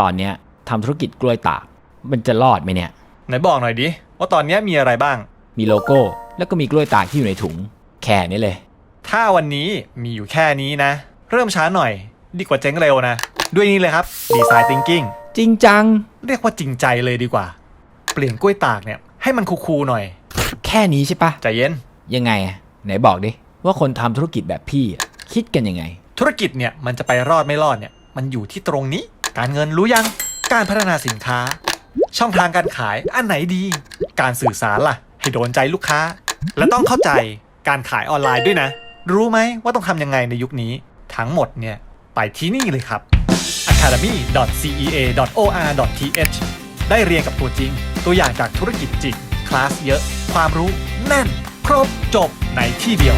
ตอนเนี้ยทำธุรกิจกล้วยตากมันจะรอดไหมเนี่ย ไหนบอกหน่อยดิ ว่าตอนนี้มีอะไรบ้าง มีโลโก้ แล้วก็มีกล้วยตากที่อยู่ในถุง แค่นี้เลย ถ้าวันนี้มีอยู่แค่นี้นะ เริ่มช้าหน่อย ดีกว่าเจ๊งเร็วนะ ด้วยนี่เลยครับ Design Thinking จริงจัง เรียกว่าจริงใจเลยดีกว่า เปลี่ยนกล้วยตากเนี่ยให้มันคูลๆหน่อยแค่นี้ใช่ปะใจเย็น ยังไงอะไหนบอกดิว่าคนทำธุรกิจแบบพี่อะคิดกันยังไง ธุรกิจเนี่ยมันจะไปรอดไม่รอดเนี่ยมันอยู่ที่ตรงนี้ การเงินรู้ยัง การพัฒนาสินค้า ช่องทางการขายอันไหนดี การสื่อสารล่ะ ให้โดนใจลูกค้า และต้องเข้าใจการขายออนไลน์ด้วยนะ รู้ไหมว่าต้องทำยังไงในยุคนี้ ทั้งหมดเนี่ยไปที่นี่เลยครับ academy.cea.or.th ได้เรียนกับตัวจริง ตัวอย่างจากธุรกิจจริงคลาสเยอะ ความรู้แน่น ครบจบในที่เดียว